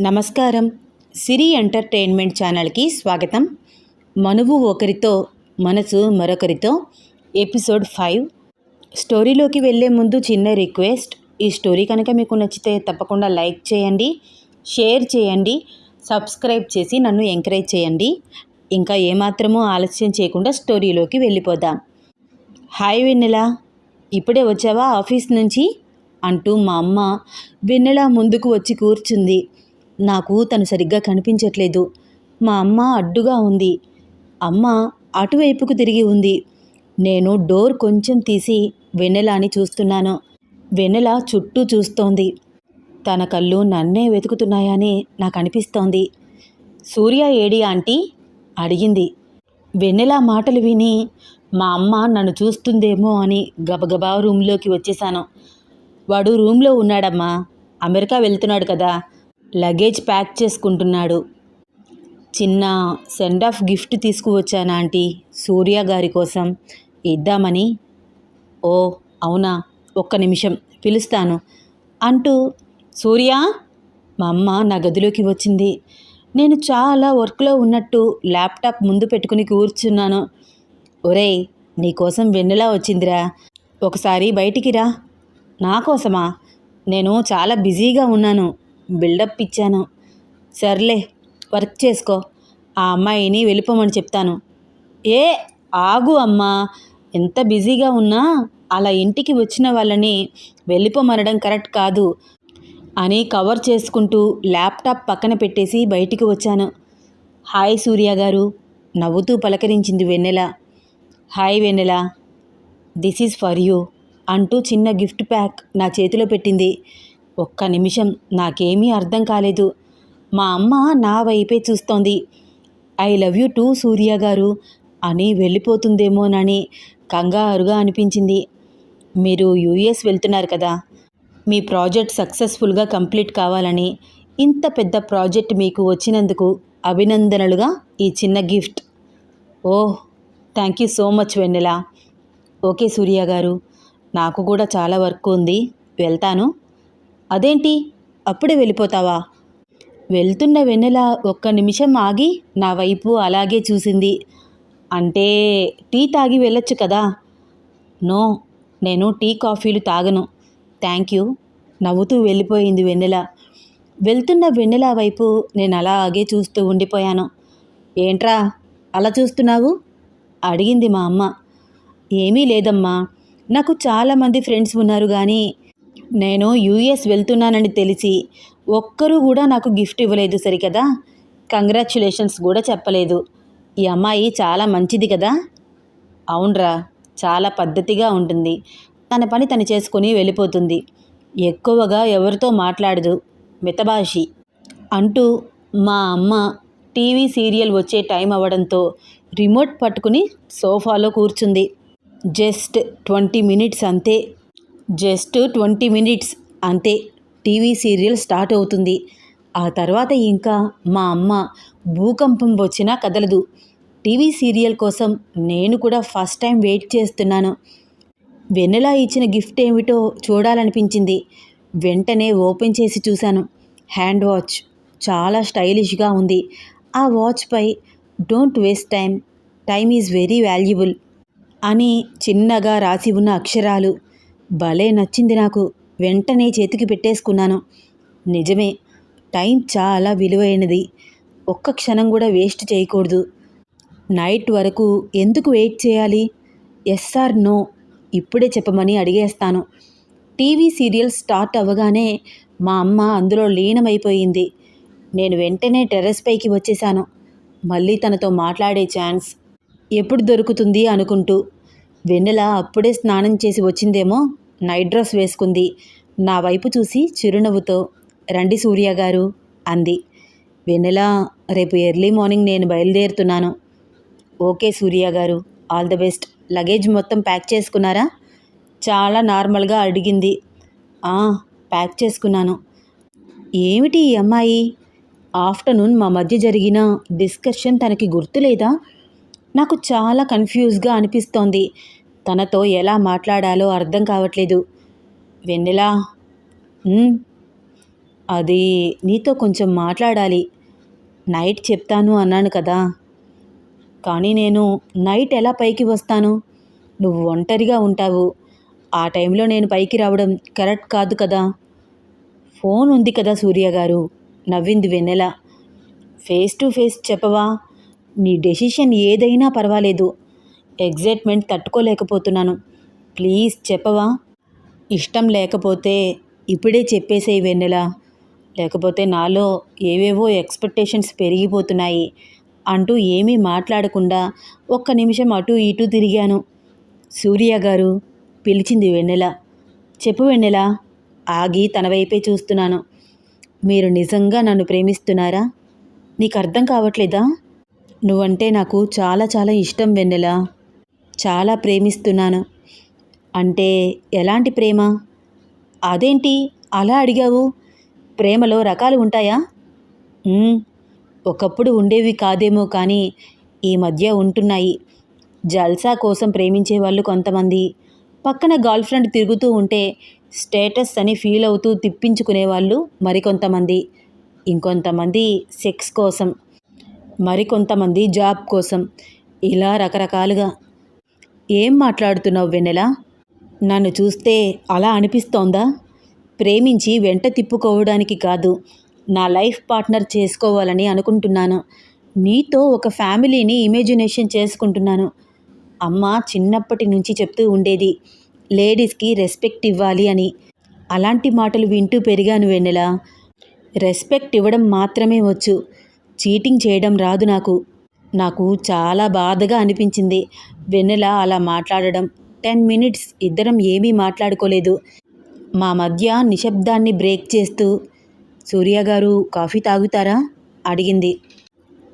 నమస్కారం. సిరి ఎంటర్టైన్మెంట్ ఛానల్కి స్వాగతం. మనువు ఒకరితో మనసు మరొకరితో ఎపిసోడ్ ఫైవ్. స్టోరీలోకి వెళ్ళే ముందు చిన్న రిక్వెస్ట్. ఈ స్టోరీ కనుక మీకు నచ్చితే తప్పకుండా లైక్ చేయండి షేర్ చేయండి సబ్స్క్రైబ్ చేసి నన్ను ఎంకరేజ్ చేయండి. ఇంకా ఏమాత్రమూ ఆలస్యం చేయకుండా స్టోరీలోకి వెళ్ళిపోదాం. హాయ్ వెన్నెల. ఇప్పుడే వచ్చావా ఆఫీస్ నుంచి? అంటూ మా అమ్మ వెన్నెల ముందుకు వచ్చి కూర్చుంది. నాకు తను సరిగ్గా కనిపించట్లేదు. మా అమ్మ అడ్డుగా ఉంది. అమ్మ అటువైపుకు తిరిగి ఉంది. నేను డోర్ కొంచెం తీసి వెన్నెలాని చూస్తున్నాను. వెన్నెల చుట్టూ చూస్తోంది. తన కళ్ళు నన్నే వెతుకుతున్నాయని నాకు అనిపిస్తోంది సూర్య ఏడి ఆంటీ? అడిగింది. వెన్నెల మాటలు విని మా అమ్మ నన్ను చూస్తుందేమో అని గబగబా రూమ్లోకి వచ్చేసాను వాడు రూమ్లో ఉన్నాడమ్మా. అమెరికా వెళ్తున్నాడు కదా. లగేజ్ ప్యాక్ చేసుకుంటున్నాడు. చిన్న సెండ్ ఆఫ్ గిఫ్ట్ తీసుకువచ్చాను ఆంటీ? సూర్య గారి కోసం ఇద్దామని. ఓ అవునా ఒక్క నిమిషం పిలుస్తాను అంటూ సూర్య మా అమ్మ నా గదిలోకి వచ్చింది. నేను చాలా వర్క్లో ఉన్నట్టు ల్యాప్టాప్ ముందు పెట్టుకుని కూర్చున్నాను. ఒరేయ్ నీకోసం వెన్నెలా వచ్చిందిరా? ఒకసారి బయటికి రా. నా కోసమా? నేను చాలా బిజీగా ఉన్నాను. బిల్డప్ ఇచ్చాను. సర్లే వర్క్ చేసుకో. ఆ అమ్మాయిని వెళ్ళిపోమని చెప్తాను. ఏ ఆగు అమ్మా. ఎంత బిజీగా ఉన్నా అలా ఇంటికి వచ్చిన వాళ్ళని వెళ్ళిపోమనడం కరెక్ట్ కాదు అని కవర్ చేసుకుంటూ ల్యాప్టాప్ పక్కన పెట్టేసి బయటికి వచ్చాను. హాయ్ సూర్య గారు నవ్వుతూ పలకరించింది Vennela. Hi Vennela this is for you అంటూ చిన్న గిఫ్ట్ ప్యాక్ నా చేతిలో పెట్టింది. ఒక్క నిమిషం నాకేమీ అర్థం కాలేదు. మా అమ్మ నా వైపే చూస్తోంది. I love you too Surya garu. అని వెళ్ళిపోతుందేమోనని కంగారుగా అనిపించింది. మీరు యూఎస్ వెళ్తున్నారు కదా. మీ ప్రాజెక్ట్ సక్సెస్ఫుల్గా కంప్లీట్ కావాలని ఇంత పెద్ద ప్రాజెక్ట్ మీకు వచ్చినందుకు అభినందనలుగా ఈ చిన్న gift. Oh thank you so much Vennela. Okay Surya garu నాకు కూడా చాలా వర్క్ ఉంది. వెళ్తాను. అదేంటి? అప్పుడే వెళ్ళిపోతావా? వెళ్తున్న వెన్నెల ఒక్క నిమిషం ఆగి నా వైపు అలాగే చూసింది. అంటే టీ తాగి వెళ్ళొచ్చు కదా? నో నేను టీ కాఫీలు తాగను. Thank you. నవ్వుతూ వెళ్ళిపోయింది వెన్నెల. వెళ్తున్న వెన్నెల వైపు నేను అలాగే చూస్తూ ఉండిపోయాను. ఏంట్రా అలా చూస్తున్నావు? అడిగింది మా అమ్మ. ఏమీ లేదమ్మా. నాకు చాలామంది ఫ్రెండ్స్ ఉన్నారు కానీ నేను యూఎస్ వెళ్తున్నానని తెలిసి ఒక్కరూ కూడా నాకు గిఫ్ట్ ఇవ్వలేదు సరికదా? కంగ్రాచ్యులేషన్స్ కూడా చెప్పలేదు. ఈ అమ్మాయి చాలా మంచిది కదా? అవునరా చాలా పద్ధతిగా ఉంటుంది. తన పని తను చేసుకొని వెళ్ళిపోతుంది. ఎక్కువగా ఎవరితో మాట్లాడదు మితభాషి. అంటూ మా అమ్మ టీవీ సీరియల్ వచ్చే టైం అవ్వడంతో రిమోట్ పట్టుకుని సోఫాలో కూర్చుంది. జస్ట్ ట్వంటీ మినిట్స్ అంతే. జస్ట్ ట్వంటీ మినిట్స్ అంతే టీవీ సీరియల్ స్టార్ట్ అవుతుంది. ఆ తర్వాత ఇంకా మా అమ్మ భూకంపం వచ్చినా కదలదు. టీవీ సీరియల్ కోసం నేను కూడా ఫస్ట్ టైం వెయిట్ చేస్తున్నాను. వెన్నెలా ఇచ్చిన గిఫ్ట్ ఏమిటో చూడాలనిపించింది. వెంటనే ఓపెన్ చేసి చూశాను. హ్యాండ్ వాచ్ చాలా స్టైలిష్గా ఉంది. ఆ వాచ్పై don't waste time time is very valuable అని చిన్నగా రాసి ఉన్న అక్షరాలు భలే నచ్చింది నాకు. వెంటనే చేతికి పెట్టేసుకున్నాను. నిజమే టైం చాలా విలువైనది. ఒక్క క్షణం కూడా వేస్ట్ చేయకూడదు. నైట్ వరకు ఎందుకు వెయిట్ చేయాలి? ఎస్ఆర్ నో ఇప్పుడే చెప్పమని అడిగేస్తాను. టీవీ సీరియల్ స్టార్ట్ అవ్వగానే మా అమ్మ అందులో లీనమైపోయింది. నేను వెంటనే టెర్రస్ పైకి వచ్చేసాను మళ్ళీ తనతో మాట్లాడే ఛాన్స్ ఎప్పుడు దొరుకుతుంది అనుకుంటూ వెన్నెల అప్పుడే స్నానం చేసి వచ్చిందేమో నైట్ డ్రెస్ వేసుకుంది. నా వైపు చూసి చిరునవ్వుతో రండి సూర్య గారు అంది. వెన్నెల రేపు ఎర్లీ మార్నింగ్ నేను బయలుదేరుతున్నాను. Okay Surya garu all the best. Luggage మొత్తం ప్యాక్ చేసుకున్నారా? చాలా నార్మల్గా అడిగింది. ప్యాక్ చేసుకున్నాను. ఏమిటి ఈ అమ్మాయి? ఆఫ్టర్నూన్ మా మధ్య జరిగిన డిస్కషన్ తనకి గుర్తులేదా? నాకు చాలా కన్ఫ్యూజ్గా అనిపిస్తోంది. తనతో ఎలా మాట్లాడాలో అర్థం కావట్లేదు. వెన్నెలా? అది నీతో కొంచెం మాట్లాడాలి. నైట్ చెప్తాను అన్నాను కదా. కానీ నేను నైట్ ఎలా పైకి వస్తాను? నువ్వు ఒంటరిగా ఉంటావు. ఆ టైంలో నేను పైకి రావడం కరెక్ట్ కాదు కదా. ఫోన్ ఉంది కదా సూర్య గారు. నవ్వింది వెన్నెల. ఫేస్ టు ఫేస్ చెప్పవా? నీ డెసిషన్ ఏదైనా పర్వాలేదు. ఎగ్జైట్మెంట్ తట్టుకోలేకపోతున్నాను. ప్లీజ్ చెప్పవా? ఇష్టం లేకపోతే ఇప్పుడే చెప్పేసేయి వెన్నెల. లేకపోతే నాలో ఏవేవో ఎక్స్పెక్టేషన్స్ పెరిగిపోతున్నాయి. అంటూ ఏమీ మాట్లాడకుండా ఒక్క నిమిషం అటు ఇటు తిరిగాను. సూర్య గారు పిలిచింది వెన్నెల. చెప్పు వెన్నెల ఆగి తన వైపే చూస్తున్నాను. మీరు నిజంగా నన్ను ప్రేమిస్తున్నారా? నీకు అర్థం కావట్లేదా? నువ్వంటే నాకు చాలా చాలా ఇష్టం వెన్నెల. చాలా ప్రేమిస్తున్నాను. అంటే ఎలాంటి ప్రేమ? అదేంటి? అలా అడిగావు? ప్రేమలో రకాలు ఉంటాయా? ఒకప్పుడు ఉండేవి కాదేమో కానీ ఈ మధ్య ఉంటున్నాయి. జల్సా కోసం ప్రేమించే వాళ్ళు కొంతమంది. పక్కన గర్ల్ ఫ్రెండ్ తిరుగుతూ ఉంటే స్టేటస్ అని ఫీల్ అవుతూ తిప్పించుకునే వాళ్ళు మరికొంతమంది. ఇంకొంతమంది సెక్స్ కోసం. మరికొంతమంది జాబ్ కోసం. ఇలా రకరకాలుగా. ఏం మాట్లాడుతున్నావు వెన్నెల? నన్ను చూస్తే అలా అనిపిస్తోందా? ప్రేమించి వెంట తిప్పుకోవడానికి కాదు. నా లైఫ్ పార్ట్నర్ చేసుకోవాలని అనుకుంటున్నాను. నీతో ఒక ఫ్యామిలీని ఇమేజినేషన్ చేసుకుంటున్నాను. అమ్మ చిన్నప్పటి నుంచి చెప్తూ ఉండేది లేడీస్కి రెస్పెక్ట్ ఇవ్వాలి అని. అలాంటి మాటలు వింటూ పెరిగాను వెన్నెల. రెస్పెక్ట్ ఇవ్వడం మాత్రమే వచ్చు. చీటింగ్ చేయడం రాదు నాకు. నాకు చాలా బాధగా అనిపించింది. వెన్నెల అలా మాట్లాడడం. టెన్ మినిట్స్ ఇద్దరం ఏమీ మాట్లాడుకోలేదు. మా మధ్య నిశ్శబ్దాన్ని బ్రేక్ చేస్తూ సూర్య గారు కాఫీ తాగుతారా? అడిగింది.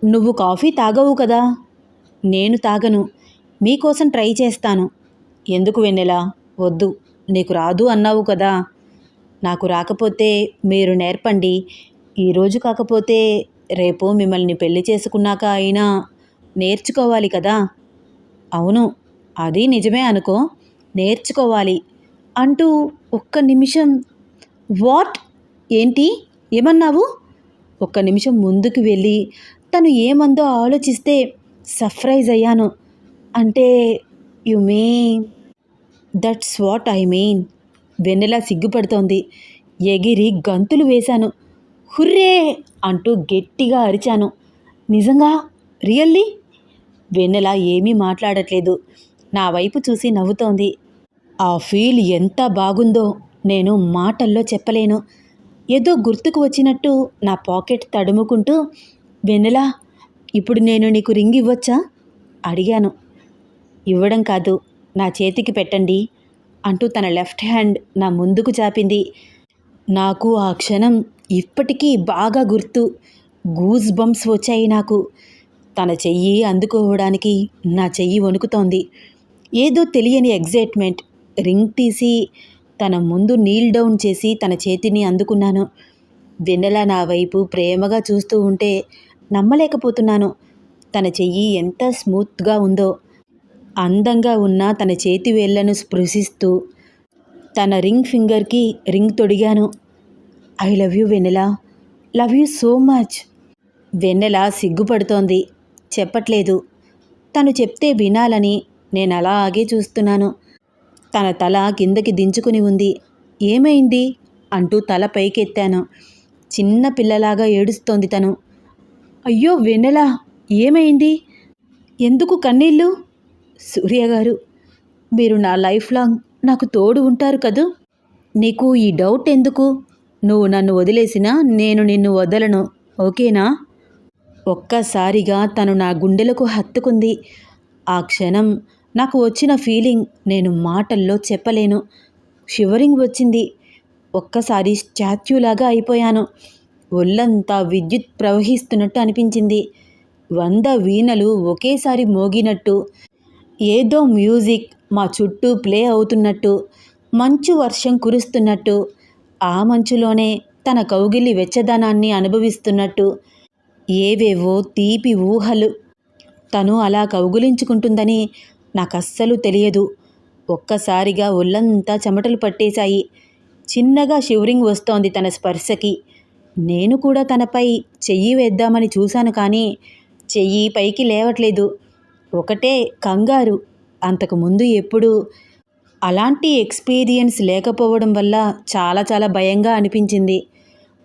నువ్వు కాఫీ తాగవు కదా? నేను తాగను. మీకోసం ట్రై చేస్తాను. ఎందుకు వెన్నెలా? వద్దు. నీకు రాదు అన్నావు కదా? నాకు రాకపోతే మీరు నేర్పండి. ఈరోజు కాకపోతే రేపు మిమ్మల్ని పెళ్ళి చేసుకున్నాక అయినా నేర్చుకోవాలి కదా? అవును అది నిజమే అనుకో నేర్చుకోవాలి అంటూ ఒక్క నిమిషం. వాట్? ఏంటి? ఏమన్నావు? ఒక్క నిమిషం ముందుకు వెళ్ళి తను ఏమందో ఆలోచిస్తే సర్ప్రైజ్ అయ్యాను. అంటే you mean that's what I mean. Vennela సిగ్గుపడుతోంది. ఎగిరి గంతులు వేశాను. హుర్రే! అంటూ గట్టిగా అరిచాను. నిజంగా? రియల్లీ? వెన్నెల ఏమీ మాట్లాడట్లేదు. నా వైపు చూసి నవ్వుతోంది. ఆ ఫీల్ ఎంత బాగుందో నేను మాటల్లో చెప్పలేను. ఏదో గుర్తుకు వచ్చినట్టు నా పాకెట్ తడుముకుంటూ వెన్నెల ఇప్పుడు నేను నీకు రింగ్ ఇవ్వచ్చా? అడిగాను. ఇవ్వడం కాదు నా చేతికి పెట్టండి అంటూ తన లెఫ్ట్ హ్యాండ్ నా ముందుకు చాపింది. నాకు ఆ క్షణం ఇప్పటికీ బాగా గుర్తు. గూజ్ బంప్స్ వచ్చాయి నాకు. తన చెయ్యి అందుకోవడానికి నా చెయ్యి వణుకుతోంది. ఏదో తెలియని ఎగ్జైట్మెంట్. రింగ్ తీసి తన ముందు నీల్ డౌన్ చేసి తన చేతిని అందుకున్నాను. వెన్నెల నా వైపు ప్రేమగా చూస్తూ ఉంటే నమ్మలేకపోతున్నాను. తన చెయ్యి ఎంత స్మూత్గా ఉందో. అందంగా ఉన్న తన చేతి వేళ్ళను స్పృశిస్తూ తన రింగ్ ఫింగర్కి ring తొడిగాను. I love you Vennela. Love you so much. Vennela సిగ్గుపడుతోంది. చెప్పట్లేదు. తను చెప్తే వినాలని నేను అలాగే చూస్తున్నాను. తన తల కిందకి దించుకుని ఉంది. ఏమైంది? అంటూ తల పైకెత్తాను. చిన్న పిల్లలాగా ఏడుస్తోంది తను. అయ్యో వెన్నెల ఏమైంది? ఎందుకు కన్నీళ్ళు? సూర్య గారు మీరు నా లైఫ్ లాంగ్ నాకు తోడు ఉంటారు కదూ? నీకు ఈ డౌట్ ఎందుకు? నువ్వు నన్ను వదిలేసినా నేను నిన్ను వదలను ఓకేనా? ఒక్కసారిగా తను నా గుండెలకు హత్తుకుంది. ఆ క్షణం నాకు వచ్చిన ఫీలింగ్ నేను మాటల్లో చెప్పలేను. షివరింగ్ వచ్చింది. ఒక్కసారి స్టాచ్యూలాగా అయిపోయాను. ఒళ్ళంతా విద్యుత్ ప్రవహిస్తున్నట్టు అనిపించింది. వంద వీణలు ఒకేసారి మోగినట్టు ఏదో మ్యూజిక్ మా చుట్టూ ప్లే అవుతున్నట్టు మంచు వర్షం కురుస్తున్నట్టు ఆ మంచులోనే తన కౌగిలి వెచ్చదనాన్ని అనుభవిస్తున్నట్టు ఏవేవో తీపి ఊహలు. తను అలా కౌగులించుకుంటుందని నాకు అస్సలు తెలియదు. ఒక్కసారిగా ఒళ్ళంతా చెమటలు పట్టేశాయి. చిన్నగా షివరింగ్ వస్తోంది తన స్పర్శకి. నేను కూడా తనపై చెయ్యి వేద్దామని చూశాను కానీ చెయ్యి పైకి లేవట్లేదు. ఒకటే కంగారు. అంతకుముందు ఎప్పుడూ అలాంటి ఎక్స్పీరియన్స్ లేకపోవడం వల్ల చాలా చాలా భయంగా అనిపించింది.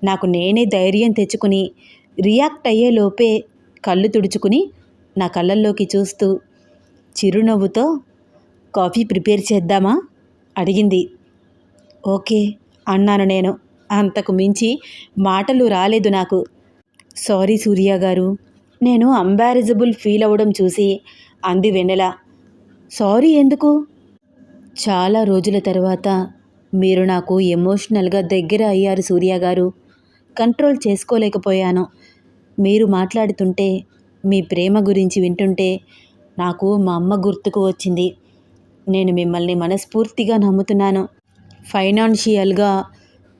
నాకు నేనే ధైర్యం తెచ్చుకుని రియాక్ట్ అయ్యే లోపే కళ్ళు తుడుచుకుని నా కళ్ళల్లోకి చూస్తూ చిరునవ్వుతో కాఫీ ప్రిపేర్ చేద్దామా? అడిగింది. ఓకే అన్నాను నేను. అంతకు మించి మాటలు రాలేదు నాకు. సారీ సూర్య గారు నేను అంబారిజబుల్ ఫీల్ అవ్వడం చూసి అంది వెన్నెల. సారీ ఎందుకు? చాలా రోజుల తర్వాత మీరు నాకు ఎమోషనల్గా దగ్గర అయ్యారు సూర్య గారు. కంట్రోల్ చేసుకోలేకపోయాను. మీరు మాట్లాడుతుంటే మీ ప్రేమ గురించి వింటుంటే నాకు మా అమ్మ గుర్తుకు వచ్చింది. నేను మిమ్మల్ని మనస్ఫూర్తిగా నమ్ముతున్నాను. ఫైనాన్షియల్గా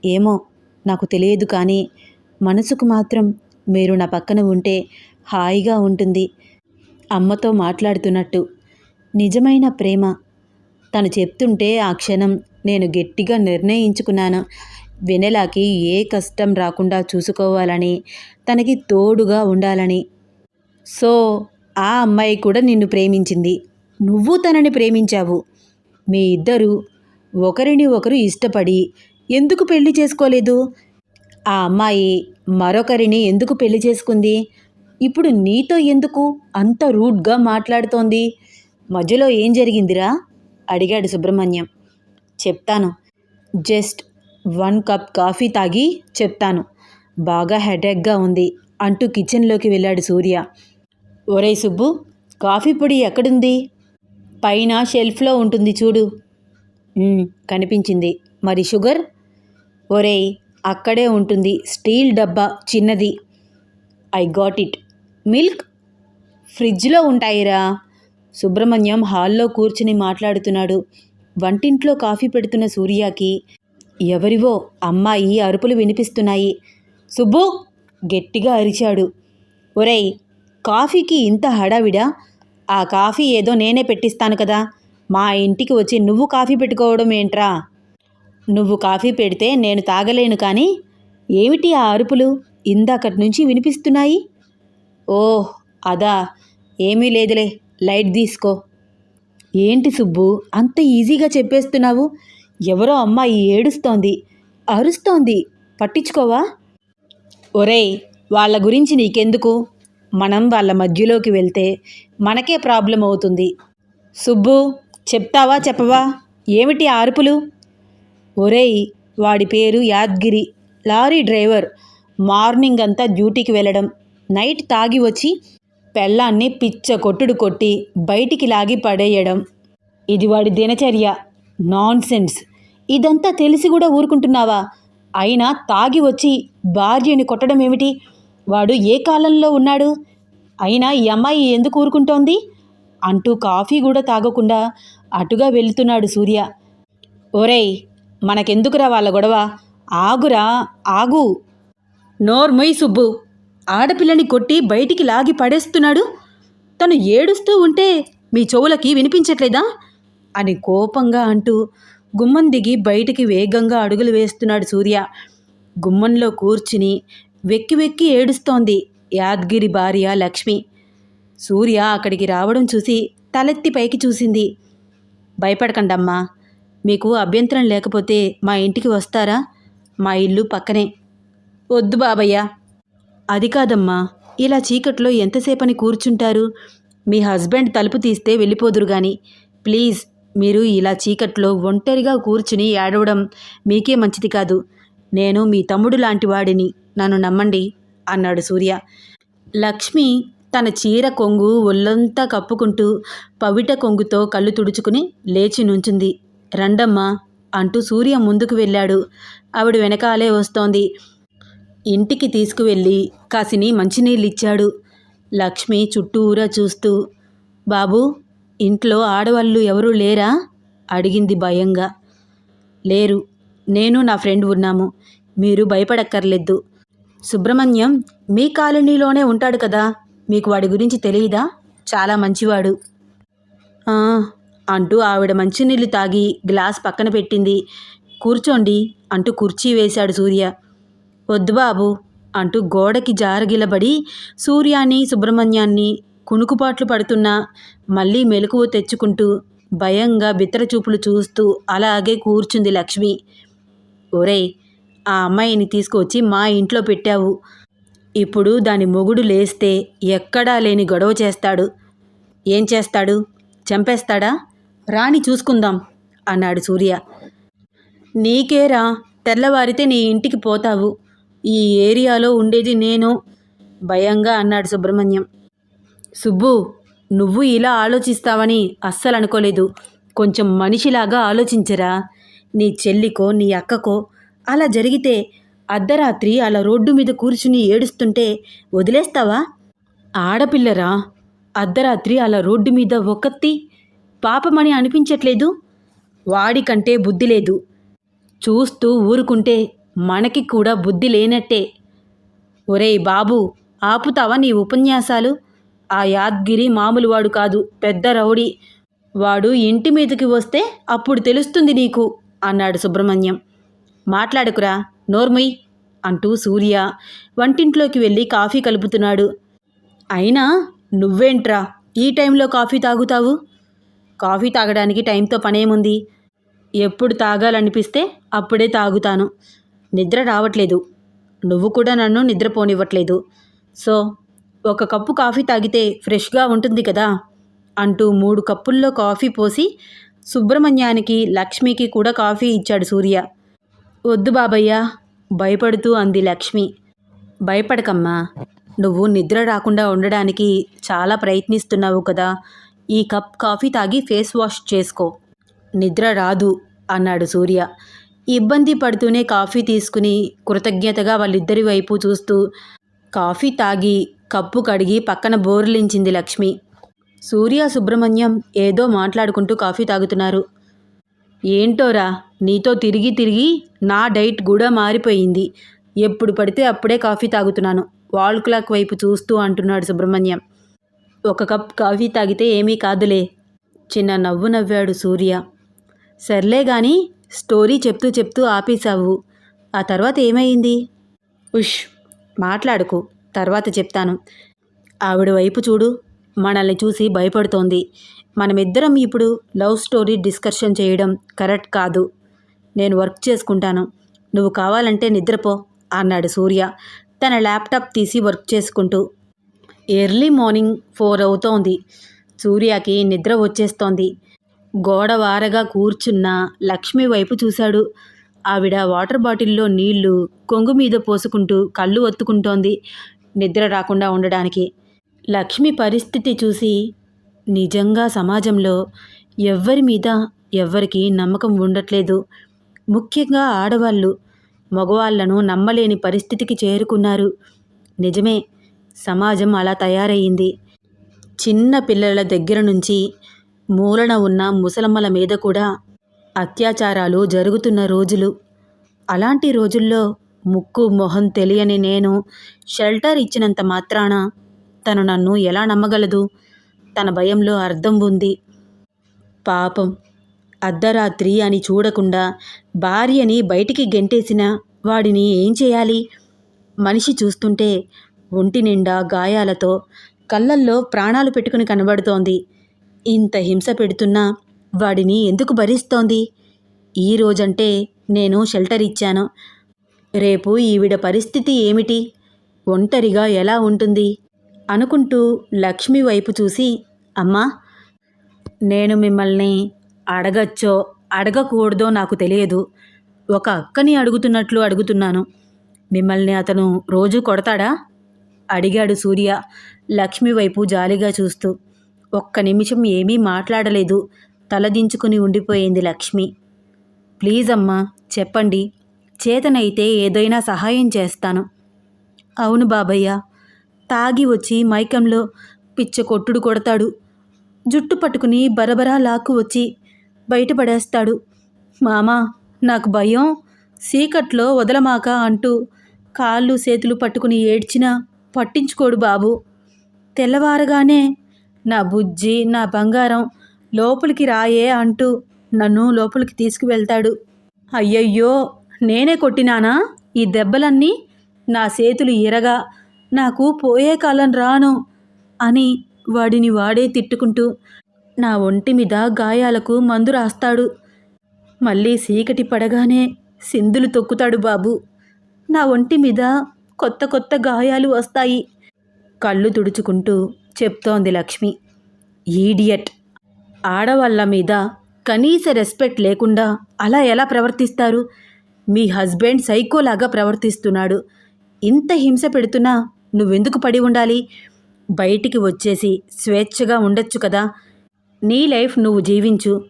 ఏమో నాకు తెలియదు కానీ మనసుకు మాత్రం మీరు నా పక్కన ఉంటే హాయిగా ఉంటుంది. అమ్మతో మాట్లాడుతున్నట్టు. నిజమైన ప్రేమ తను చెప్తుంటే ఆ క్షణం నేను గట్టిగా నిర్ణయించుకున్నాను. వెనెలాకి ఏ కష్టం రాకుండా చూసుకోవాలని తనకి తోడుగా ఉండాలని. సో ఆ అమ్మాయి కూడా నిన్ను ప్రేమించింది. నువ్వు తనని ప్రేమించావు. మీ ఇద్దరు ఒకరిని ఒకరు ఇష్టపడి ఎందుకు పెళ్ళి చేసుకోలేదు? ఆ అమ్మాయి మరొకరిని ఎందుకు పెళ్ళి చేసుకుంది? ఇప్పుడు నీతో ఎందుకు అంత రూడ్గా మాట్లాడుతోంది? మధ్యలో ఏం జరిగిందిరా? అడిగాడు సుబ్రహ్మణ్యం. చెప్తాను. జస్ట్ వన్ కప్ కాఫీ తాగి చెప్తాను. బాగా హెడేక్గా ఉంది అంటూ కిచెన్లోకి వెళ్ళాడు సూర్య. ఒరే సుబ్బు కాఫీ పొడి ఎక్కడుంది? పైన షెల్ఫ్లో ఉంటుంది చూడు. కనిపించింది. మరి షుగర్? ఒరేయ్ అక్కడే ఉంటుంది స్టీల్ డబ్బా చిన్నది. I got it. మిల్క్? ఫ్రిడ్జ్లో ఉంటాయిరా. సుబ్రహ్మణ్యం హాల్లో కూర్చుని మాట్లాడుతున్నాడు. వంటింట్లో కాఫీ పెడుతున్న సూర్యకి ఎవరివో అమ్మాయి అరుపులు వినిపిస్తున్నాయి. సుబ్బు గట్టిగా అరిచాడు. ఒరేయ్ కాఫీకి ఇంత హడావిడా? ఆ కాఫీ ఏదో నేనే పెట్టిస్తాను కదా. మా ఇంటికి వచ్చి నువ్వు కాఫీ పెట్టుకోవడం ఏంట్రా? నువ్వు కాఫీ పెడితే నేను తాగలేను కానీ ఏమిటి ఆ అరుపులు? ఇందాకటి నుంచి వినిపిస్తున్నాయి? ఓహ్ అదా. ఏమీ లేదులే. లైట్ తీసుకో. ఏంటి సుబ్బు అంత ఈజీగా చెప్పేస్తున్నావు? ఎవరో అమ్మాయి ఏడుస్తోంది అరుస్తోంది పట్టించుకోవా? ఒరేయ్ వాళ్ళ గురించి నీకెందుకు? మనం వాళ్ళ మధ్యలోకి వెళ్తే మనకే ప్రాబ్లం అవుతుంది. సుబ్బు చెప్తావా చెప్పవా? ఏమిటి ఆర్పులు ఒరేయ్ వాడి పేరు యాద్గిరి లారీ డ్రైవర్. మార్నింగ్ అంతా డ్యూటీకి వెళ్ళడం నైట్ తాగి వచ్చి పెళ్ళాన్ని పిచ్చ కొట్టుడు కొట్టి బయటికి లాగి పడేయడం. ఇది వాడి దినచర్య. నాన్ సెన్స్ ఇదంతా తెలిసి కూడా ఊరుకుంటున్నావా? అయినా తాగి వచ్చి భార్యని కొట్టడం ఏమిటి వాడు ఏ కాలంలో ఉన్నాడు? అయినా ఈ అమ్మాయి ఎందుకు ఊరుకుంటోంది? అంటూ కాఫీ కూడా తాగకుండా అటుగా వెళ్తున్నాడు సూర్య. ఒరేయ్ మనకెందుకురా వాళ్ళ గొడవ? ఆగురా ఆగు. నోర్మొయ్ సుబ్బు. ఆడపిల్లని కొట్టి బయటికి లాగి పడేస్తున్నాడు. తను ఏడుస్తూ ఉంటే మీ చెవులకి వినిపించట్లేదా? అని కోపంగా అంటూ గుమ్మం దిగి బయటికి వేగంగా అడుగులు వేస్తున్నాడు సూర్య. గుమ్మంలో కూర్చుని వెక్కి వెక్కి ఏడుస్తోంది యాద్గిరి భార్య లక్ష్మి. సూర్య అక్కడికి రావడం చూసి తలెత్తి పైకి చూసింది. భయపడకండమ్మా మీకు అభ్యంతరం లేకపోతే మా ఇంటికి వస్తారా? మా ఇల్లు పక్కనే. వద్దు బాబయ్య అది కాదమ్మా. ఇలా చీకట్లో ఎంతసేపని కూర్చుంటారు? మీ హస్బెండ్ తలుపు తీస్తే వెళ్ళిపోదురు గాని. ప్లీజ్ మీరు ఇలా చీకట్లో ఒంటరిగా కూర్చుని ఏడవడం మీకే మంచిది కాదు. నేను మీ తమ్ముడు లాంటి వాడిని. నన్ను నమ్మండి అన్నాడు సూర్య. లక్ష్మి తన చీర కొంగు ఒళ్ళంతా కప్పుకుంటూ పవిట కొంగుతో కళ్ళు తుడుచుకుని లేచి నుంచుంది. రండమ్మా అంటూ సూర్య ముందుకు వెళ్ళాడు. ఆవిడ వెనకాలే వస్తోంది. ఇంటికి తీసుకువెళ్ళి కాసిని మంచినీళ్ళిచ్చాడు. లక్ష్మి చుట్టూరా చూస్తూ బాబు ఇంట్లో ఆడవాళ్ళు ఎవరూ లేరా? అడిగింది భయంగా. లేరు. నేను నా ఫ్రెండ్ ఉన్నాము. మీరు భయపడక్కర్లేదు. సుబ్రహ్మణ్యం మీ కాలనీలోనే ఉంటాడు కదా. మీకు వాడి గురించి తెలియదా? చాలా మంచివాడు. అంటూ ఆవిడ మంచినీళ్ళు తాగి గ్లాస్ పక్కన పెట్టింది. కూర్చోండి అంటూ కుర్చీ వేశాడు సూర్య. వద్దు బాబు అంటూ గోడకి జారగిలబడి సూర్యాన్ని సుబ్రహ్మణ్యాన్ని కునుకుపాట్లు పడుతున్నా మళ్ళీ మెలకువ తెచ్చుకుంటూ భయంగా బిత్తరచూపులు చూస్తూ అలాగే కూర్చుంది లక్ష్మి. ఒరేయ్ ఆ అమ్మాయిని తీసుకొచ్చి మా ఇంట్లో పెట్టావు. ఇప్పుడు దాని మొగుడు లేస్తే ఎక్కడా లేని గొడవ చేస్తాడు. ఏం చేస్తాడు? చంపేస్తాడా? రాణి చూసుకుందాం అన్నాడు సూర్య. నీకేరా తెల్లవారితే నీ ఇంటికి పోతావు. ఈ ఏరియాలో ఉండేది నేను. భయంగా అన్నాడు సుబ్రహ్మణ్యం. సుబ్బు నువ్వు ఇలా ఆలోచిస్తావని అస్సలు అనుకోలేదు. కొంచెం మనిషిలాగా ఆలోచించరా. నీ చెల్లికో నీ అక్కకో అలా జరిగితే అర్ధరాత్రి అలా రోడ్డు మీద కూర్చుని ఏడుస్తుంటే వదిలేస్తావా? ఆడపిల్లరా అర్ధరాత్రి అలా రోడ్డు మీద ఒక్కత్తి పాపమని అనిపించట్లేదు? వాడికంటే బుద్ధి లేదు. చూస్తూ ఊరుకుంటే మనకి కూడా బుద్ధి లేనట్టే. ఒరేయ్ బాబు ఆపుతావా నీ ఉపన్యాసాలు? ఆ యాద్గిరి మామూలు వాడు కాదు పెద్ద రౌడీ. వాడు ఇంటి మీదకి వస్తే అప్పుడు తెలుస్తుంది నీకు అన్నాడు సుబ్రహ్మణ్యం. మాట్లాడకురా నోర్మయ్ అంటూ సూర్య వంటింట్లోకి వెళ్ళి కాఫీ కలుపుతున్నాడు. అయినా నువ్వేంట్రా ఈ టైంలో కాఫీ తాగుతావు? కాఫీ తాగడానికి టైంతో పనేముంది? ఎప్పుడు తాగాలనిపిస్తే అప్పుడే తాగుతాను. నిద్ర రావట్లేదు. నువ్వు కూడా నన్ను నిద్రపోనివ్వట్లేదు. సో ఒక కప్పు కాఫీ తాగితే ఫ్రెష్గా ఉంటుంది కదా? అంటూ మూడు కప్పుల్లో కాఫీ పోసి సుబ్రహ్మణ్యానికి లక్ష్మికి కూడా కాఫీ ఇచ్చాడు సూర్య. వద్దు బాబయ్య భయపడుతూ అంది లక్ష్మి. భయపడకమ్మా నువ్వు నిద్ర రాకుండా ఉండడానికి చాలా ప్రయత్నిస్తున్నావు కదా. ఈ కప్ కాఫీ తాగి ఫేస్ వాష్ చేసుకో. నిద్ర రాదు అన్నాడు సూర్య. ఇబ్బంది పడుతూనే కాఫీ తీసుకుని కృతజ్ఞతగా వాళ్ళిద్దరి వైపు చూస్తూ కాఫీ తాగి కప్పు కడిగి పక్కన బోర్లించింది లక్ష్మి. సూర్య సుబ్రహ్మణ్యం ఏదో మాట్లాడుకుంటూ కాఫీ తాగుతున్నారు. ఏంటోరా నీతో తిరిగి తిరిగి నా డైట్ కూడా మారిపోయింది. ఎప్పుడు పడితే అప్పుడే కాఫీ తాగుతున్నాను. వాల్ క్లాక్ వైపు చూస్తూ అంటున్నాడు సుబ్రహ్మణ్యం. ఒక కప్ కాఫీ తాగితే ఏమీ కాదులే. చిన్న నవ్వు నవ్వాడు సూర్య. సర్లే గాని స్టోరీ చెప్తూ చెప్తూ ఆపేశావు. ఆ తర్వాత ఏమైంది? ఉష్ మాట్లాడుకు. తర్వాత చెప్తాను. ఆవిడ వైపు చూడు. మనల్ని చూసి భయపడుతోంది. మనమిద్దరం ఇప్పుడు లవ్ స్టోరీ డిస్కషన్ చేయడం కరెక్ట్ కాదు. నేను వర్క్ చేసుకుంటాను. నువ్వు కావాలంటే నిద్రపో అన్నాడు సూర్య. తన ల్యాప్టాప్ తీసి వర్క్ చేసుకుంటూ. ఎర్లీ మార్నింగ్ ఫోర్ అవుతోంది. సూర్యకి నిద్ర వచ్చేస్తోంది. గోడవారగా కూర్చున్న లక్ష్మి వైపు చూశాడు. ఆవిడ వాటర్ బాటిల్లో నీళ్ళు కొంగు మీద పోసుకుంటూ కళ్ళు ఒత్తుకుంటోంది నిద్ర రాకుండా ఉండడానికి. లక్ష్మి పరిస్థితి చూసి నిజంగా సమాజంలో ఎవ్వరి మీద ఎవ్వరికీ నమ్మకం ఉండట్లేదు. ముఖ్యంగా ఆడవాళ్ళు మగవాళ్ళను నమ్మలేని పరిస్థితికి చేరుకున్నారు. నిజమే సమాజం అలా తయారయ్యింది. చిన్న పిల్లల దగ్గర నుంచి మూలన ఉన్న ముసలమ్మల మీద కూడా అత్యాచారాలు జరుగుతున్న రోజులు. అలాంటి రోజుల్లో ముక్కు మొహం తెలియని నేను షెల్టర్ ఇచ్చినంత మాత్రాన తను నన్ను ఎలా నమ్మగలదు? తన భయంలో అర్థం ఉంది. పాపం. అర్ధరాత్రి అని చూడకుండా భార్యని బయటికి గెంటేసిన వాడిని ఏం చేయాలి? మనిషి చూస్తుంటే ఒంటి నిండా గాయాలతో కళ్ళల్లో ప్రాణాలు పెట్టుకుని కనబడుతోంది. ఇంత హింస పెడుతున్నా వాడిని ఎందుకు భరిస్తోంది? ఈ రోజంటే నేను షెల్టర్ ఇచ్చాను. రేపు ఈవిడ పరిస్థితి ఏమిటి? ఒంటరిగా ఎలా ఉంటుంది? అనుకుంటూ లక్ష్మి వైపు చూసి అమ్మా నేను మిమ్మల్ని అడగచ్చో అడగకూడదో నాకు తెలియదు. ఒక అక్కని అడుగుతున్నట్లు అడుగుతున్నాను. మిమ్మల్ని అతను రోజు కొడతాడా? అడిగాడు సూర్య లక్ష్మి వైపు జాలిగా చూస్తూ. ఒక్క నిమిషం ఏమీ మాట్లాడలేదు. తలదించుకుని ఉండిపోయింది లక్ష్మి. ప్లీజ్ అమ్మా చెప్పండి. చేతనైతే ఏదైనా సహాయం చేస్తాను. అవును బాబయ్య. తాగి వచ్చి మైకంలో పిచ్చ కొట్టుడు కొడతాడు. జుట్టు పట్టుకుని బరబరా లాక్కు వచ్చి బయటపడేస్తాడు. మామా నాకు భయం. సీకట్లో వదలమాక అంటూ కాళ్ళు చేతులు పట్టుకుని ఏడ్చినా పట్టించుకోడు బాబు. తెల్లవారగానే నా బుజ్జి నా బంగారం లోపలికి రాయే అంటూ నన్ను లోపలికి తీసుకువెళ్తాడు. అయ్యయ్యో నేనే కొట్టినానా? ఈ దెబ్బలన్నీ నా చేతులు ఇరగా నాకు పోయే కాలం రాను అని వాడిని వాడే తిట్టుకుంటూ నా ఒంటి మీద గాయాలకు మందు రాస్తాడు. మళ్ళీ చీకటి పడగానే సింధులు తొక్కుతాడు బాబు. నా ఒంటి మీద కొత్త కొత్త గాయాలు వస్తాయి. కళ్ళు తుడుచుకుంటూ చెప్తోంది లక్ష్మి. ఈడియట్. ఆడవాళ్ళ మీద కనీస రెస్పెక్ట్ లేకుండా అలా ఎలా ప్రవర్తిస్తారు? మీ హస్బెండ్ సైకోలాగా ప్రవర్తిస్తున్నాడు. ఇంత హింస పెడుతున్నా నువ్వెందుకు పడి ఉండాలి? బయటికి వచ్చేసి స్వేచ్ఛగా ఉండొచ్చు కదా. నీ లైఫ్ నువ్వు జీవించు.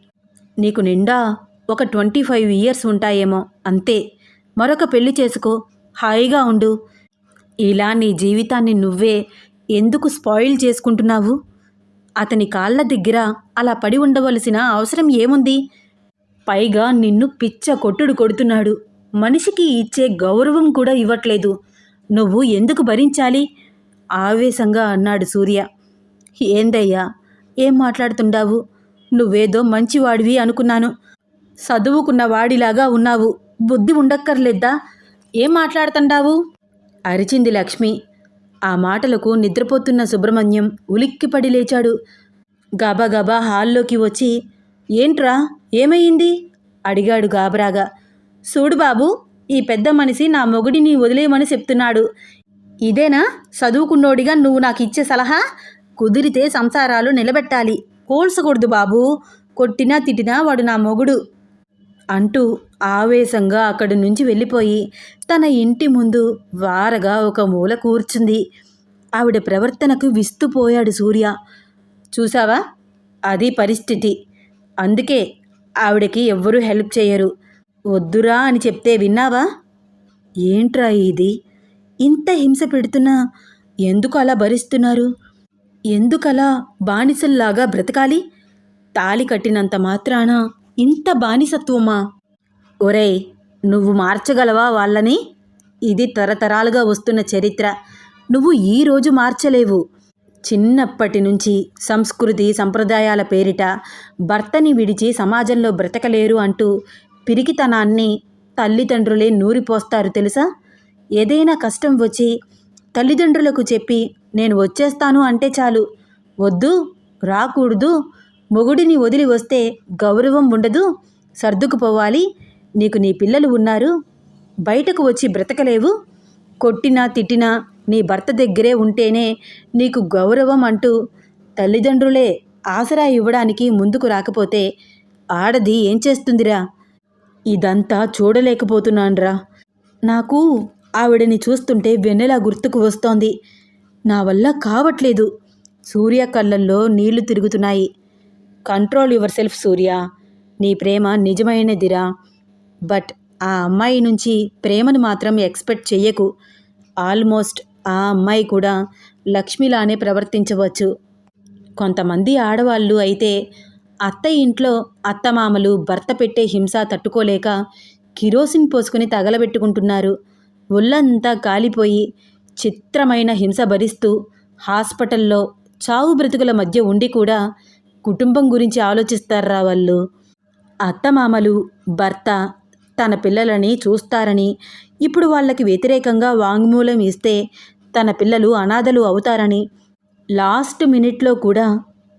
నీకు నిండా ఒక ట్వంటీ ఫైవ్ ఇయర్స్ ఉంటాయేమో అంతే. మరొక పెళ్ళి చేసుకో. హాయిగా ఉండు. ఇలా నీ జీవితాన్ని నువ్వే ఎందుకు స్పాయిల్ చేసుకుంటున్నావు? అతని కాళ్ళ దగ్గర అలా పడి ఉండవలసిన అవసరం ఏముంది? పైగా నిన్ను పిచ్చ కొట్టుడు కొడుతున్నాడు. మనిషికి ఇచ్చే గౌరవం కూడా ఇవ్వట్లేదు. నువ్వు ఎందుకు భరించాలి? ఆవేశంగా అన్నాడు సూర్య. ఏందయ్యా ఏం మాట్లాడుతుండావు? నువ్వేదో మంచివాడివి అనుకున్నాను. చదువుకున్న వాడిలాగా ఉన్నావు. బుద్ధి ఉండక్కర్లేద్దా? ఏం మాట్లాడుతుండావు? అరిచింది లక్ష్మి. ఆ మాటలకు నిద్రపోతున్న సుబ్రహ్మణ్యం ఉలిక్కిపడి లేచాడు. గబగబా హాల్లోకి వచ్చి ఏంట్రా? ఏమయ్యింది అడిగాడు గాబరాగా. చూడు బాబు ఈ పెద్ద మనిషి నా మొగుడిని వదిలేయమని చెప్తున్నాడు. ఇదేనా? చదువుకున్నోడిగా నువ్వు నాకు ఇచ్చే సలహా? కుదిరితే సంసారాలు నిలబెట్టాలి. కోల్చకూడదు బాబు. కొట్టినా తిట్టినా వాడు నా మొగుడు. అంటూ ఆవేశంగా అక్కడి నుంచి వెళ్ళిపోయి తన ఇంటి ముందు వారగా ఒక మూల కూర్చుంది. ఆవిడ ప్రవర్తనకు విస్తుపోయాడు సూర్య. చూసావా అది పరిస్థితి. అందుకే ఆవిడకి ఎవ్వరూ హెల్ప్ చేయరు. వద్దురా అని చెప్తే విన్నావా? ఏంట్రా ఇది? ఇంత హింస పెడుతున్నా ఎందుకు అలా భరిస్తున్నారు? ఎందుకలా బానిసల్లాగా బ్రతకాలి? తాలి కట్టినంత మాత్రాన ఇంత బానిసత్వమా? ఒరేయ్ నువ్వు మార్చగలవా వాళ్ళని? ఇది తరతరాలుగా వస్తున్న చరిత్ర. నువ్వు ఈ రోజు మార్చలేవు. చిన్నప్పటి నుంచి సంస్కృతి సంప్రదాయాల పేరిట భర్తని విడిచి సమాజంలో బ్రతకలేరు అంటూ పిరికితనాన్ని తల్లిదండ్రులే నూరిపోస్తారు తెలుసా? ఏదైనా కష్టం వచ్చి తల్లిదండ్రులకు చెప్పి నేను వచ్చేస్తాను అంటే చాలు. వద్దు రాకూడదు మొగుడిని వదిలి వస్తే గౌరవం ఉండదు. సర్దుకుపోవాలి. నీకు నీ పిల్లలు ఉన్నారు. బయటకు వచ్చి బ్రతకలేవు. కొట్టినా తిట్టినా నీ భర్త దగ్గరే ఉంటేనే నీకు గౌరవం అంటూ తల్లిదండ్రులే ఆసరా ఇవ్వడానికి ముందుకు రాకపోతే ఆడది ఏం చేస్తుందిరా? ఇదంతా చూడలేకపోతున్నాన్రా. నాకు ఆవిడని చూస్తుంటే వెన్నెలా గుర్తుకు వస్తోంది. నా వల్ల కావట్లేదు. సూర్య కళ్ళల్లో నీళ్ళు తిరుగుతున్నాయి. Control yourself Surya. నీ ప్రేమ నిజమైనదిరా. బట్ ఆ అమ్మాయి నుంచి ప్రేమను మాత్రం ఎక్స్పెక్ట్ చెయ్యకు. ఆల్మోస్ట్ ఆ అమ్మాయి కూడా లక్ష్మిలానే ప్రవర్తించవచ్చు. కొంతమంది ఆడవాళ్ళు అయితే అత్త ఇంట్లో అత్తమామలు భర్త పెట్టే హింస తట్టుకోలేక కిరోసిన్ పోసుకుని తగలబెట్టుకుంటున్నారు. ఒళ్ళంతా కాలిపోయి చిత్రమైన హింస భరిస్తూ హాస్పిటల్లో చావు బ్రతుకుల మధ్య ఉండి కూడా కుటుంబం గురించి ఆలోచిస్తారా వాళ్ళు? అత్తమామలు భర్త తన పిల్లలని చూస్తారని ఇప్పుడు వాళ్ళకి వ్యతిరేకంగా వాంగ్మూలం ఇస్తే తన పిల్లలు అనాథలు అవుతారని లాస్ట్ మినిట్లో కూడా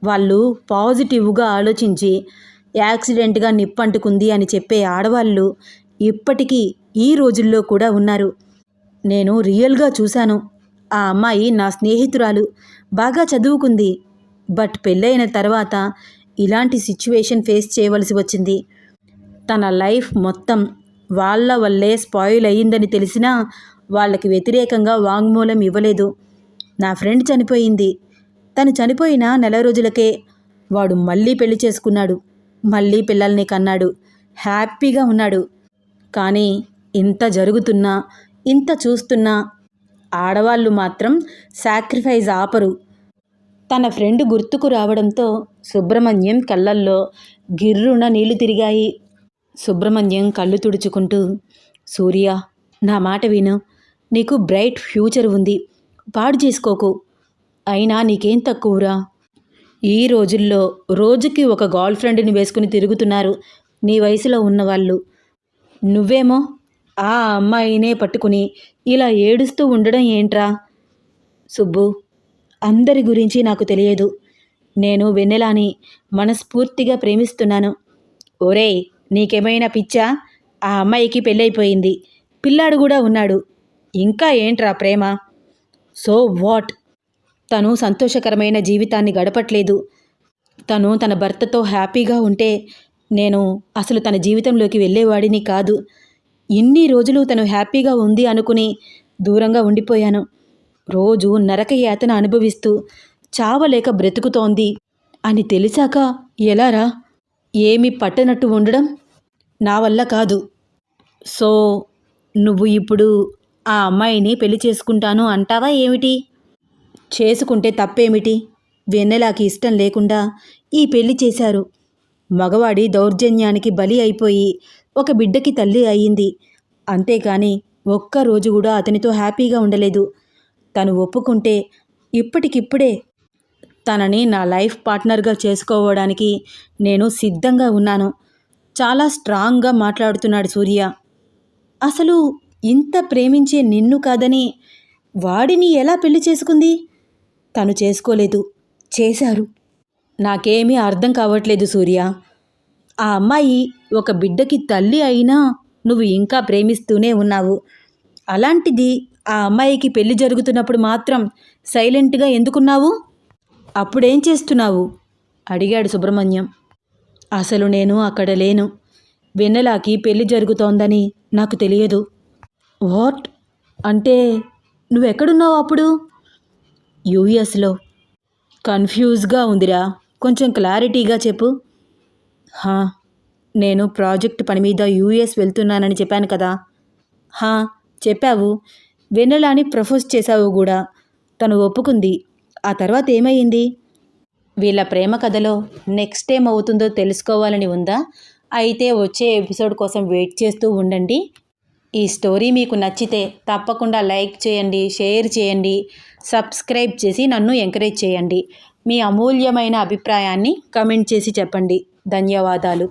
వాళ్ళు పాజిటివ్గా ఆలోచించి యాక్సిడెంట్గా నిప్పంటుకుంది అని చెప్పే ఆడవాళ్ళు ఇప్పటికీ ఈ రోజుల్లో కూడా ఉన్నారు. నేను రియల్గా చూశాను. ఆ అమ్మాయి నా స్నేహితురాలు. బాగా చదువుకుంది. బట్ పెళ్ళైన తర్వాత ఇలాంటి సిచ్యువేషన్ ఫేస్ చేయవలసి వచ్చింది. తన లైఫ్ మొత్తం వాళ్ళ వల్లే స్పాయిల్ అయ్యిందని తెలిసినా వాళ్ళకి వ్యతిరేకంగా వాంగ్మూలం ఇవ్వలేదు. నా ఫ్రెండ్ చనిపోయింది. తను చనిపోయిన నెల రోజులకే వాడు మళ్ళీ పెళ్ళి చేసుకున్నాడు. మళ్ళీ పిల్లల్ని కన్నాడు. హ్యాపీగా ఉన్నాడు. కానీ ఇంత జరుగుతున్నా ఇంత చూస్తున్నా ఆడవాళ్ళు మాత్రం సాక్రిఫైజ్ ఆపరు. తన ఫ్రెండ్ గుర్తుకు రావడంతో సుబ్రహ్మణ్యం కళ్ళల్లో గిర్రున నీళ్ళు తిరిగాయి. సుబ్రహ్మణ్యం కళ్ళు తుడుచుకుంటూ సూర్య నా మాట విను. నీకు బ్రైట్ ఫ్యూచర్ ఉంది. పాడు చేసుకోకు. అయినా నీకేం తక్కువరా? ఈ రోజుల్లో రోజుకి ఒక గర్ల్ ఫ్రెండ్ని వేసుకుని తిరుగుతున్నారు నీ వయసులో ఉన్నవాళ్ళు. నువ్వేమో ఆ అమ్మాయినే పట్టుకుని ఇలా ఏడుస్తూ ఉండడం ఏంట్రా? సుబ్బు అందరి గురించి నాకు తెలియదు. నేను వెన్నెలాని మనస్ఫూర్తిగా ప్రేమిస్తున్నాను. ఒరేయ్ నీకేమైనా పిచ్చా? ఆ అమ్మాయికి పెళ్ళైపోయింది. పిల్లాడు కూడా ఉన్నాడు. ఇంకా ఏంట్రా ప్రేమ? So what? తను సంతోషకరమైన జీవితాన్ని గడపట్లేదు. తను తన భర్తతో హ్యాపీగా ఉంటే నేను అసలు తన జీవితంలోకి వెళ్ళేవాడిని కాదు. ఇన్ని రోజులు తను హ్యాపీగా ఉంది అనుకుని దూరంగా ఉండిపోయాను. రోజు నరక యాతన అనుభవిస్తూ చావలేక బ్రతుకుతోంది. అని తెలిసాక ఎలారా? ఏమి పట్టనట్టు ఉండడం? నా వల్ల కాదు. సో నువ్వు ఇప్పుడు ఆ అమ్మాయిని పెళ్ళి చేసుకుంటాను అంటావా ఏమిటి? చేసుకుంటే తప్పేమిటి? వెన్నెలాకి ఇష్టం లేకుండా ఈ పెళ్ళి చేశారు. మగవాడి దౌర్జన్యానికి బలి అయిపోయి ఒక బిడ్డకి తల్లి అయ్యింది అంతేకాని ఒక్కరోజు కూడా అతనితో హ్యాపీగా ఉండలేదు. తను ఒప్పుకుంటే ఇప్పటికిప్పుడే తనని నా లైఫ్ పార్ట్నర్గా చేసుకోవడానికి నేను సిద్ధంగా ఉన్నాను. చాలా స్ట్రాంగ్గా మాట్లాడుతున్నాడు సూర్య. అసలు ఇంత ప్రేమించే నిన్ను కాదని వాడిని ఎలా పెళ్ళి చేసుకుంది? తను చేసుకోలేదు. చేశారు. నాకేమీ అర్థం కావట్లేదు సూర్య. ఆ అమ్మాయి ఒక బిడ్డకి తల్లి అయినా నువ్వు ఇంకా ప్రేమిస్తూనే ఉన్నావు. అలాంటిది ఆ అమ్మాయికి పెళ్ళి జరుగుతున్నప్పుడు మాత్రం సైలెంట్గా ఎందుకున్నావు? అప్పుడేం చేస్తున్నావు? అడిగాడు సుబ్రహ్మణ్యం. అసలు నేను అక్కడ లేను. వెన్నెలాకి పెళ్ళి జరుగుతోందని నాకు తెలియదు. వాట్? అంటే నువ్వెక్కడున్నావు అప్పుడు? యూఎస్లో. కన్ఫ్యూజ్గా ఉందిరా. కొంచెం క్లారిటీగా చెప్పు. హా నేను ప్రాజెక్ట్ పని మీద యూఎస్ వెళ్తున్నానని చెప్పాను కదా. హా చెప్పావు. వెన్నెలాని ప్రపోజ్ చేశావు కూడా. తను ఒప్పుకుంది. ఆ తర్వాత ఏమైంది వీళ్ళ ప్రేమ కథలో నెక్స్ట్ ఏం అవుతుందో తెలుసుకోవాలని ఉందా? అయితే వచ్చే ఎపిసోడ్ కోసం వెయిట్ చేస్తూ ఉండండి. ఈ స్టోరీ మీకు నచ్చితే తప్పకుండా లైక్ చేయండి షేర్ చేయండి సబ్స్క్రైబ్ చేసి నన్ను ఎంకరేజ్ చేయండి. మీ అమూల్యమైన అభిప్రాయాన్ని కమెంట్ చేసి చెప్పండి. ధన్యవాదాలు.